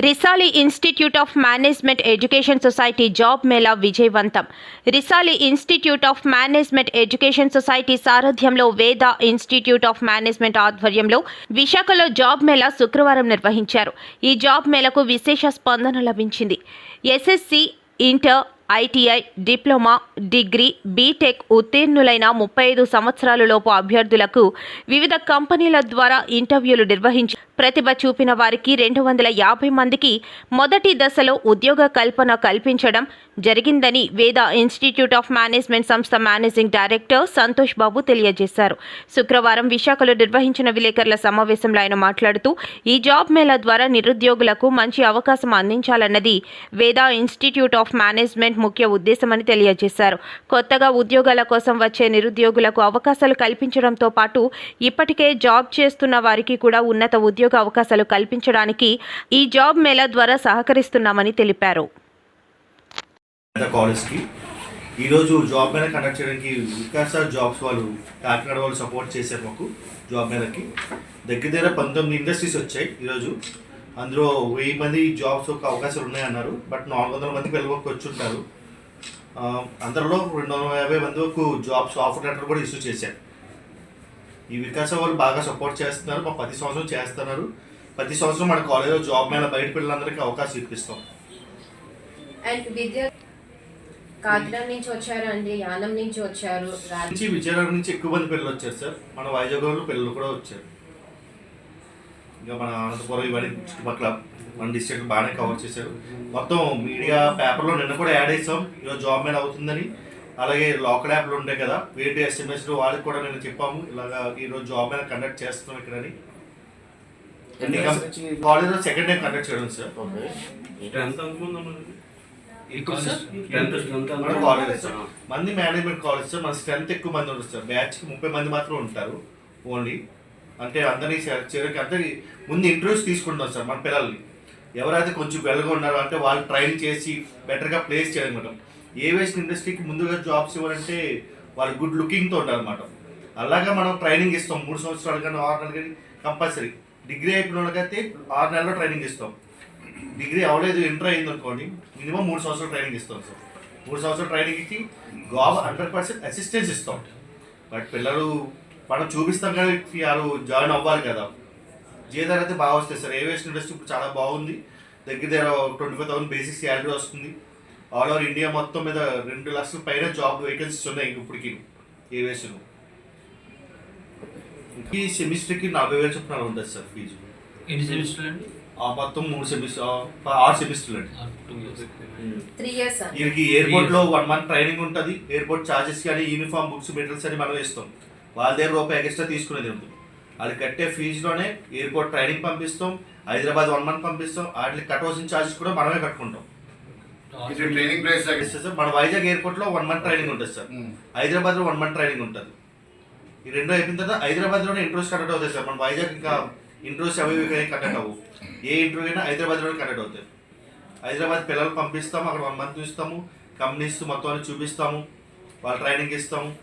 Risali institute of management education society job mela విజయవంతం. Risali institute of management education society సారథ్యంలో Veda institute of management ఆధ్వర్యంలో విశాఖలో job Mela శుక్రవారం నిర్వహించారు. ఈ జాబ్ మేళకు విశేష స్పందన లభించింది. SSC inter ITI diploma degree BTech ఉత్తీర్ణులైన ముప్పై ఐదు సంవత్సరాలలోపు అభ్యర్థులకు వివిధ కంపెనీల ద్వారా ఇంటర్వ్యూలు నిర్వహించి ప్రతిభ చూపిన వారికి రెండు వందల యాభై మందికి మొదటి దశలో ఉద్యోగ కల్పన కల్పించడం జరిగిందని వేద ఇన్స్టిట్యూట్ ఆఫ్ మేనేజ్మెంట్ సంస్థ మేనేజింగ్ డైరెక్టర్ సంతోష్ బాబు తెలియజేశారు. శుక్రవారం విశాఖలో నిర్వహించిన విలేకరుల సమావేశంలో ఆయన మాట్లాడుతూ ఈ జాబ్ మేళా ద్వారా నిరుద్యోగులకు మంచి అవకాశం అందించాలన్నది వేద ఇన్స్టిట్యూట్ ఆఫ్ మేనేజ్మెంట్ ముఖ్య ఉద్దేశమని తెలియజేశారు. కొత్తగా ఉద్యోగాల కోసం వచ్చే నిరుద్యోగులకు అవకాశాలు కల్పించడంతో పాటు ఇప్పటికే జాబ్ చేస్తున్న వారికి కూడా ఉన్నత ఉద్యోగ అవకాశాలు కల్పించడానికి ఈ జాబ్ మేళా ద్వారా సహకరిస్తున్నామని తెలిపారు. కాలేజ్కి. ఈరోజు జాబ్ మీద కండక్ట్ చేయడానికి వికాస్ జాబ్స్ వాళ్ళు కాకినాడ వాళ్ళు సపోర్ట్ చేశారు మాకు జాబ్ మేళకి దగ్గర దగ్గర పంతొమ్మిది ఇండస్ట్రీస్ వచ్చాయి ఈరోజు. అందులో వెయ్యి మంది జాబ్స్ ఒక అవకాశాలు ఉన్నాయన్నారు. బట్ నాలుగు వందల మంది పిల్లలకు వచ్చి ఉంటారు అందరిలో రెండు వందల యాభై మంది వరకు జాబ్స్ ఆఫర్ లెటర్ కూడా ఇష్యూ చేశారు. ఈ వికాస వాళ్ళు బాగా సపోర్ట్ చేస్తున్నారు. మా ప్రతి సంవత్సరం చేస్తున్నారు. ప్రతి సంవత్సరం మన కాలేజ్లో జాబ్ మేళ బయట పిల్లలందరికీ అవకాశం ఇప్పిస్తాం. అండ్ విద్యా కాకినాడ నుంచి వచ్చారు అండి యానం నుంచి వచ్చారు. నుంచి విజయనగరం నుంచి ఎక్కువ మంది పిల్లలు వచ్చారు సార్. మన వైజాగ్లో పిల్లలు కూడా వచ్చారు. ఇంకా మన అనంతపురం ఇవన్నీ చుట్టుపక్కల మన డిస్ట్రిక్ట్ బాగానే కవర్ చేశారు. మొత్తం మీడియా పేపర్లో నిన్న కూడా యాడ్ చేసాం ఈరోజు జాబ్ మీద అవుతుందని. అలాగే లోకల్ యాప్లు ఉంటాయి కదా వేటి ఎస్ఎంఎస్లు వాళ్ళకి కూడా నేను చెప్పాము. ఇలాగా ఈరోజు జాబ్ మీద కండక్ట్ చేస్తున్నాం ఇక్కడని. కాలేజ్లో సెకండ్ టైం కండక్ట్ చేయడం సార్. Strength college? మంది మేనేజ్మెంట్ కాలేజ్ సార్ మన స్ట్రెంత్ ఎక్కువ మంది ఉంటుంది సార్ బ్యాచ్కి ముప్పై మంది మాత్రం ఉంటారు ఓన్లీ అంటే అందరినీ సెలెక్ట్ చేయడానికి అందరికి ముందు ఇంటర్వ్యూస్ తీసుకుంటాం సార్ మన పిల్లల్ని. ఎవరైతే కొంచెం వెల్గా ఉన్నారో అంటే వాళ్ళు ట్రైన్ చేసి బెటర్గా ప్లేస్ చేయడం అనమాట. ఏవియేషన్ ఇండస్ట్రీకి ముందుగా జాబ్స్ ఇవ్వాలంటే వాళ్ళు గుడ్ లుకింగ్తో ఉండాలన్నమాట అలాగా మనం ట్రైనింగ్ ఇస్తాం. మూడు సంవత్సరాలు కానీ ఆరు నెలలు కానీ కంపల్సరీ. డిగ్రీ అయిపోయిన వాళ్ళకైతే ఆరు నెలల్లో ట్రైనింగ్ ఇస్తాం. డిగ్రీ అవ్వలేదు ఇంటర్ అయింది అనుకోండి మినిమం మూడు సంవత్సరాలు ట్రైనింగ్ ఇస్తాం సార్. మూడు సంవత్సరాలు ట్రైనింగ్ ఇచ్చి జాబ్ హండ్రెడ్ పర్సెంట్ అసిస్టెన్స్ ఇస్తాం. బట్ పిల్లలు మనం చూపిస్తాం కానీ వాళ్ళు జాయిన్ అవ్వాలి కదా. జీతాలు అయితే బాగా వస్తాయి సార్. ఏవియేషన్ ఇండస్ట్రీ ఇప్పుడు చాలా బాగుంది. దగ్గర దగ్గర twenty five thousand basic salary వస్తుంది. ఆల్ ఓవర్ ఇండియా మొత్తం మీద రెండు లక్షల పైన జాబ్ వేకెన్సీస్ ఉన్నాయి ఇప్పటికి. ఏవియేషన్ ఈ సెమిస్టర్కి నలభై వేలు చొప్పున ఉంటుంది సార్ ఫీజు. ఎన్ని సెమిస్టర్ అండి? మొత్తం మూడు సెమిస్టర్ ఆరు సెమిస్టర్లు అండి వీరికి ఎయిర్పోర్ట్లో వన్ మంత్ ట్రైనింగ్ ఉంటుంది. ఎయిర్పోర్ట్ చార్జెస్ కానీ యూనిఫామ్ బుక్స్ మెటీరియల్స్ అని మనం ఇస్తాం. వాళ్ళ దగ్గర రూపాయి ఎక్స్ట్రా తీసుకునేది ఉంటుంది వాళ్ళు కట్టే ఫీజులోనే ఎయిర్పోర్ట్ ట్రైనింగ్ పంపిస్తాం. హైదరాబాద్ వన్ మంత్ పంపిస్తాం. వాటికి కట్టవలసిన చార్జెస్ కూడా మనమే కట్టుకుంటాం. ట్రైనింగ్ మన వైజాగ్ ఎయిర్పోర్ట్లో వన్ మంత్ ట్రైనింగ్ ఉంటుంది సార్ హైదరాబాద్లో వన్ మంత్ ట్రైనింగ్ ఉంటుంది. ఈ రెండు అయిపోయిన తర్వాత హైదరాబాద్లోనే ఇంటర్వ్యూస్ కండక్ట్ అవుతాయి సార్ మన వైజాగ్ ఇంకా ఇంటర్వ్యూస్ అవి ఇవి కండక్ట్ అవ్వు. ఏ ఇంటర్వ్యూ అయినా హైదరాబాద్లోనే కండక్ట్ అవుతాయి హైదరాబాద్ పిల్లలు పంపిస్తాము అక్కడ వన్ మంత్ చూస్తాము. కంపెనీస్ మొత్తం అన్ని చూపిస్తాము. వాళ్ళ ట్రైనింగ్ ఇస్తాము.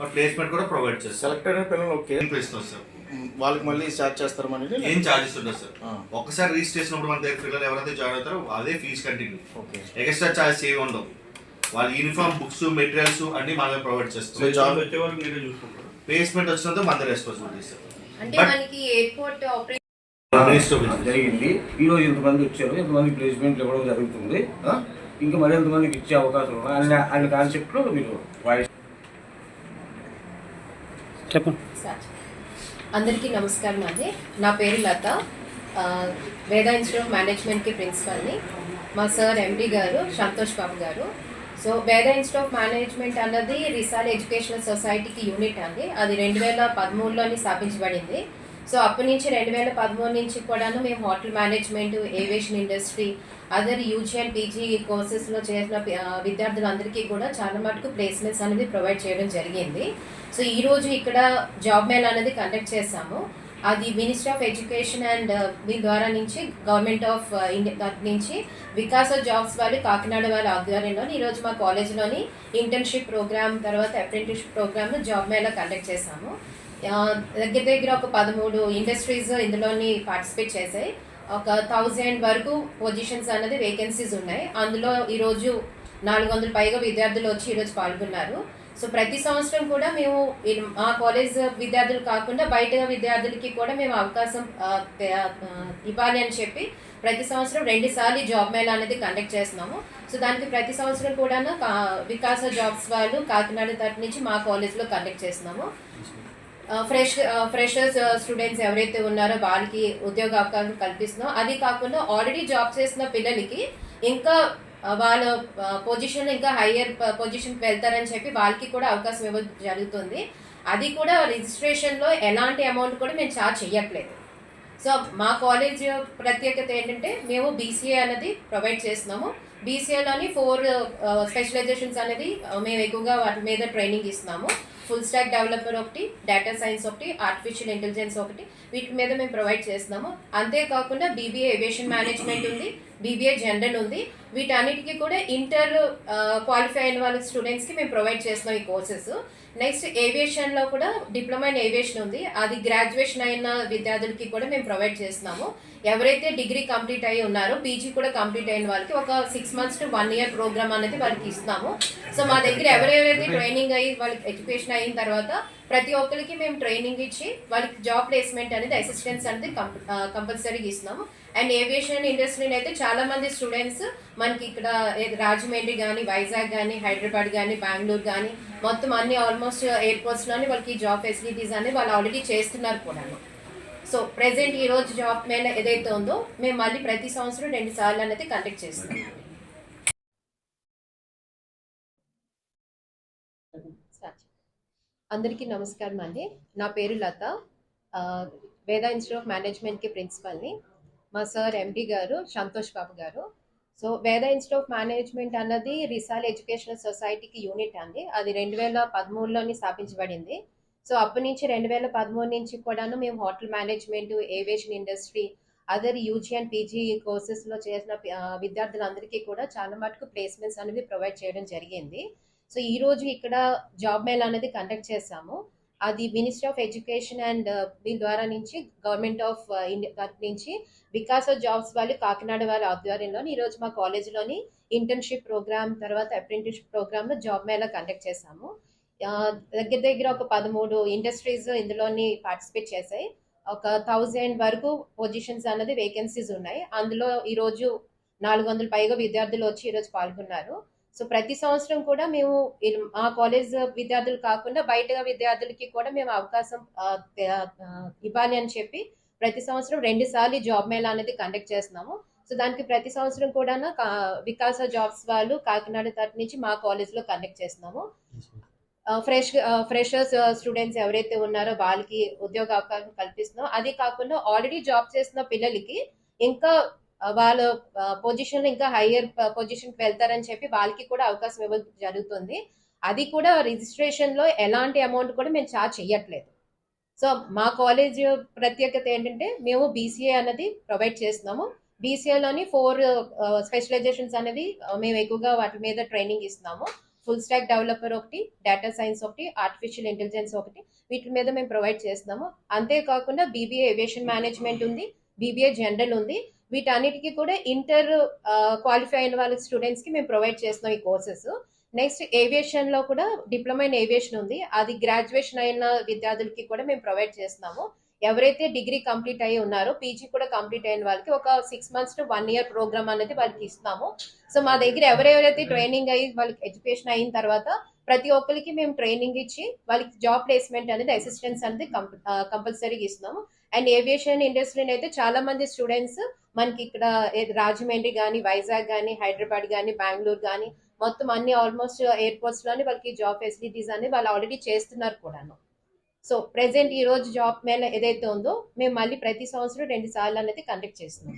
వాళ్ళ ప్లేస్మెంట్ కూడా ప్రొవైడ్ చేస్తాం. సెలెక్ట్ అయిన పిల్లలు ఓకే. ఏం ఇస్తాం సార్? వాళ్ళకి మళ్ళీ స్టార్ట్ చేస్తారు మనకి ఏం ఛార్జెస్ ఉండదు సార్. ఆ. ఒక్కసారి రిజిస్ట్రేషన్ అప్పుడు మన దగ్గర పిల్లలు ఎవరైతే జాయిన్ అవుతారో అదే fee continue okay. Extra charges ఏమి ఉండవు. వాళ్ళ యూనిఫామ్ బుక్స్ మెటీరియల్స్ అన్ని మనమే ప్రొవైడ్ చేస్తాం. జాబ్ వచ్చే వరకు మీరే చూసుకుంటారు. ప్లేస్మెంట్ వచ్చినంత మన రెస్పాన్సిబిలిటీ సార్. అంటే మనకి ఎయిర్పోర్ట్ జరిగింది. ఈరోజు ఇంతమంది వచ్చారు. ఇంతమంది ప్లేస్మెంట్లు ఇవ్వడం జరుగుతుంది? ఇంకా మరి ఎంతమందికి ఇచ్చే అవకాశం ఉన్నాయి? అన్ని అన్ని కాన్సెప్ట్లో మీరు వాయిస్ అందరికీ నమస్కారం అండి. నా పేరు లత. వేద ఇన్స్టిట్యూట్ మేనేజ్మెంట్కి ప్రిన్సిపల్ని. మా సార్ ఎండి గారు సంతోష్ బాబు గారు. సో వేద ఇన్స్టిట్యూట్ ఆఫ్ మేనేజ్మెంట్ అన్నది రిసాల్ ఎడ్యుకేషనల్ సొసైటీకి యూనిట్ అండి. అది రెండు వేల పదమూడులోని స్థాపించబడింది. సో అప్పటి నుంచి రెండు వేల పదమూడు నుంచి కూడాను మేము hotel management aviation industry other UG and PG కోర్సెస్లో చేసిన విద్యార్థులందరికీ కూడా చాలా మటుకు ప్లేస్మెంట్స్ అనేది ప్రొవైడ్ చేయడం జరిగింది. సో ఈరోజు ఇక్కడ జాబ్ మేళ అనేది కండక్ట్ చేశాము. అది మినిస్ట్రీ ఆఫ్ ఎడ్యుకేషన్ అండ్ మీ ద్వారా నుంచి గవర్నమెంట్ ఆఫ్ ఇండియా నుంచి వికాస జాబ్స్ వాళ్ళు కాకినాడ వాళ్ళ ఆధ్వర్యంలో ఈరోజు మా కాలేజీలోని ఇంటర్న్షిప్ ప్రోగ్రామ్ తర్వాత apprenticeship program job mela conduct చేశాము. దగ్గర దగ్గర ఒక పదమూడు ఇండస్ట్రీస్ ఇందులోని పార్టిసిపేట్ చేశాయి. ఒక థౌజండ్ వరకు పొజిషన్స్ అనేది వేకెన్సీస్ ఉన్నాయి. అందులో ఈరోజు నాలుగు వందల పైగా విద్యార్థులు వచ్చి ఈరోజు పాల్గొన్నారు. సో ప్రతి సంవత్సరం కూడా మేము మా కాలేజ్ విద్యార్థులు కాకుండా బయట విద్యార్థులకి కూడా మేము అవకాశం ఇవ్వాలి అని చెప్పి ప్రతి సంవత్సరం రెండు సార్లు జాబ్ మేళా అనేది కండక్ట్ చేస్తున్నాము. సో దానికి ప్రతి సంవత్సరం కూడా వికాస జాబ్స్ వాళ్ళు కాకినాడ తరపు నుంచి మా కాలేజ్లో కండక్ట్ చేస్తున్నాము. ఫ్రెష్ ఫ్రెషర్స్ స్టూడెంట్స్ ఎవరైతే ఉన్నారో వాళ్ళకి ఉద్యోగ అవకాశం కల్పిస్తున్నాం. అది కాకుండా ఆల్రెడీ జాబ్ చేసిన పిల్లలకి ఇంకా వాళ్ళ పొజిషన్ ఇంకా హయ్యర్ పొజిషన్కి వెళ్తారని చెప్పి వాళ్ళకి కూడా అవకాశం ఇవ్వడం జరుగుతుంది. అది కూడా రిజిస్ట్రేషన్లో ఎలాంటి అమౌంట్ కూడా మేము ఛార్జ్ చేయట్లేదు సో మా కాలేజ్ ప్రత్యేకత ఏంటంటే మేము బీసీఏ అనేది ప్రొవైడ్ చేస్తున్నాము. బీసీఏలోని ఫోర్ స్పెషలైజేషన్స్ అనేది మేము ఎక్కువగా వాటి మీద ట్రైనింగ్ ఇస్తున్నాము. ఫుల్ స్టాక్ డెవలపర్ ఒకటి డేటా సైన్స్ ఒకటి ఆర్టిఫిషియల్ ఇంటెలిజెన్స్ ఒకటి వీటి మీద మేము ప్రొవైడ్ చేస్తున్నాము. అంతేకాకుండా బీబీఏ ఏవియేషన్ మేనేజ్మెంట్ ఉంది బీబీఏ జనరల్ ఉంది. వీటన్నిటికీ కూడా ఇంటర్ క్వాలిఫై అయిన వాళ్ళ స్టూడెంట్స్కి మేము ప్రొవైడ్ చేస్తున్నాం ఈ కోర్సెస్. నెక్స్ట్ ఏవియేషన్లో కూడా డిప్లొమా ఇన్ ఏవియేషన్ ఉంది. అది గ్రాడ్యుయేషన్ అయిన విద్యార్థులకి కూడా మేము ప్రొవైడ్ చేస్తున్నాము. ఎవరైతే డిగ్రీ కంప్లీట్ అయి ఉన్నారో పీజీ కూడా కంప్లీట్ అయిన వాళ్ళకి ఒక six months to one year program అనేది వాళ్ళకి ఇస్తున్నాము. సో మా దగ్గర ఎవరెవరైతే ట్రైనింగ్ అయ్యి వాళ్ళకి ఎడ్యుకేషన్ అయిన తర్వాత ప్రతి ఒక్కరికి మేము ట్రైనింగ్ ఇచ్చి వాళ్ళకి జాబ్ ప్లేస్మెంట్ అనేది అసిస్టెన్స్ అనేది కంపల్సరీగా ఇస్తున్నాము. అండ్ ఏవియేషన్ ఇండస్ట్రీని అయితే చాలా మంది స్టూడెంట్స్ మనకి ఇక్కడ రాజమండ్రి కానీ వైజాగ్ కానీ హైదరాబాద్ కానీ బెంగళూరు కానీ మొత్తం అన్ని ఆల్మోస్ట్ ఎయిర్పోర్ట్స్లోని వాళ్ళకి జాబ్ ఫెసిలిటీస్ అనేది వాళ్ళు ఆల్రెడీ చేస్తున్నారు కూడా. సో ప్రెసెంట్ ఈ రోజు జాబ్ మేళ ఏదైతే ఉందో మేము మళ్ళీ ప్రతి సంవత్సరం రెండు సార్లు అనేది కండక్ట్ చేస్తున్నాం. అందరికీ నమస్కారం అండి. నా పేరు లత. వేదా వేద ఇన్స్టిట్యూట్ ఆఫ్ మేనేజ్మెంట్కి ప్రిన్సిపల్ని మా సార్ ఎండి గారు సంతోష్ బాబు గారు. సో వేద ఇన్స్టిట్యూట్ ఆఫ్ మేనేజ్మెంట్ అన్నది రిసాల్ ఎడ్యుకేషనల్ సొసైటీకి యూనిట్ అండి. అది రెండు వేల పదమూడులోని స్థాపించబడింది. సో అప్పటి నుంచి రెండు వేల పదమూడు నుంచి కూడాను మేము hotel management aviation industry other UG and PG కోర్సెస్లో చేసిన విద్యార్థులందరికీ కూడా చాలా మటుకు ప్లేస్మెంట్స్ అనేవి ప్రొవైడ్ చేయడం జరిగింది. సో ఈ రోజు ఇక్కడ జాబ్ మేల్ అనేది కండక్ట్ చేశాము. అది మినిస్ట్రీ ఆఫ్ ఎడ్యుకేషన్ అండ్ దీని ద్వారా నుంచి గవర్నమెంట్ ఆఫ్ ఇండియా నుంచి నుంచి ఆఫ్ జాబ్స్ వాళ్ళు కాకినాడ వాళ్ళ ఆధ్వర్యంలోని ఈరోజు మా కాలేజీలోని ఇంటర్న్షిప్ ప్రోగ్రామ్ తర్వాత అప్రెంటిస్షిప్ ప్రోగ్రామ్లో జాబ్ మేళా కండక్ట్ చేశాము. దగ్గర దగ్గర ఒక పదమూడు ఇండస్ట్రీస్ ఇందులోని పార్టిసిపేట్ చేశాయి. ఒక థౌజండ్ వరకు పొజిషన్స్ అన్నది వేకెన్సీస్ ఉన్నాయి. అందులో ఈరోజు నాలుగు వందల పైగా విద్యార్థులు వచ్చి ఈరోజు పాల్గొన్నారు. సో ప్రతి సంవత్సరం కూడా మేము మా కాలేజ్ విద్యార్థులు కాకుండా బయట విద్యార్థులకి కూడా మేము అవకాశం ఇవ్వాలి అని చెప్పి ప్రతి సంవత్సరం రెండు సార్లు జాబ్ మేళా అనేది కండక్ట్ చేస్తున్నాము. సో దానికి ప్రతి సంవత్సరం కూడా వికాస జాబ్స్ వాళ్ళు కాకినాడ తరపు నుంచి మా కాలేజ్లో కండక్ట్ చేస్తున్నాము. ఫ్రెష్ ఫ్రెషర్స్ స్టూడెంట్స్ ఎవరైతే ఉన్నారో వాళ్ళకి ఉద్యోగ అవకాశం కల్పిస్తున్నాం. అది కాకుండా ఆల్రెడీ జాబ్ చేసిన పిల్లలకి ఇంకా వాళ్ళ పొజిషన్ ఇంకా హయ్యర్ పొజిషన్కి వెళ్తారని చెప్పి వాళ్ళకి కూడా అవకాశం ఇవ్వడం జరుగుతుంది. అది కూడా రిజిస్ట్రేషన్లో ఎలాంటి అమౌంట్ కూడా మేము ఛార్జ్ చేయట్లేదు సో మా కాలేజ్ ప్రత్యేకత ఏంటంటే మేము బీసీఏ అనేది ప్రొవైడ్ చేస్తున్నాము. బీసీఏలోని ఫోర్ స్పెషలైజేషన్స్ అనేవి మేము ఎక్కువగా వాటి మీద ట్రైనింగ్ ఇస్తున్నాము. ఫుల్ స్టాక్ డెవలపర్ ఒకటి డేటా సైన్స్ ఒకటి ఆర్టిఫిషియల్ ఇంటెలిజెన్స్ ఒకటి వీటి మీద మేము ప్రొవైడ్ చేస్తున్నాము. అంతేకాకుండా బీబీఏ ఏవియేషన్ మేనేజ్మెంట్ ఉంది బీబీఏ జనరల్ ఉంది. వీటన్నిటికీ కూడా ఇంటర్ క్వాలిఫై అయిన వాళ్ళ స్టూడెంట్స్కి మేము ప్రొవైడ్ చేస్తున్నాం ఈ కోర్సెస్ నెక్స్ట్ ఏవియేషన్లో కూడా డిప్లొమా ఇన్ ఏవియేషన్ ఉంది. అది గ్రాడ్యుయేషన్ అయిన విద్యార్థులకి కూడా మేము ప్రొవైడ్ చేస్తున్నాము. ఎవరైతే డిగ్రీ కంప్లీట్ అయ్యి ఉన్నారో పీజీ కూడా కంప్లీట్ అయిన వాళ్ళకి ఒక six months to one year program అనేది వాళ్ళకి ఇస్తాము సో మా దగ్గర ఎవరెవరైతే ట్రైనింగ్ అయ్యి వాళ్ళకి ఎడ్యుకేషన్ అయిన తర్వాత ప్రతి ఒక్కరికి మేము ట్రైనింగ్ ఇచ్చి వాళ్ళకి జాబ్ ప్లేస్మెంట్ అనేది అసిస్టెన్స్ అనేది కంపల్సరీగా ఇస్తున్నాము. అండ్ ఏవియేషన్ ఇండస్ట్రీని అయితే చాలా మంది స్టూడెంట్స్ మనకి ఇక్కడ రాజమండ్రి కానీ వైజాగ్ కానీ హైదరాబాద్ కానీ బెంగళూరు కానీ మొత్తం అన్ని ఆల్మోస్ట్ ఎయిర్పోర్ట్స్లోని వాళ్ళకి జాబ్ ఫెసిలిటీస్ అని వాళ్ళు ఆల్రెడీ చేస్తున్నారు కూడాను. సో ప్రెసెంట్ ఈ రోజు జాబ్ మేళ ఏదైతే ఉందో మేము మళ్ళీ ప్రతి సంవత్సరం రెండు సార్లు అనేది కండక్ట్ చేస్తున్నాం.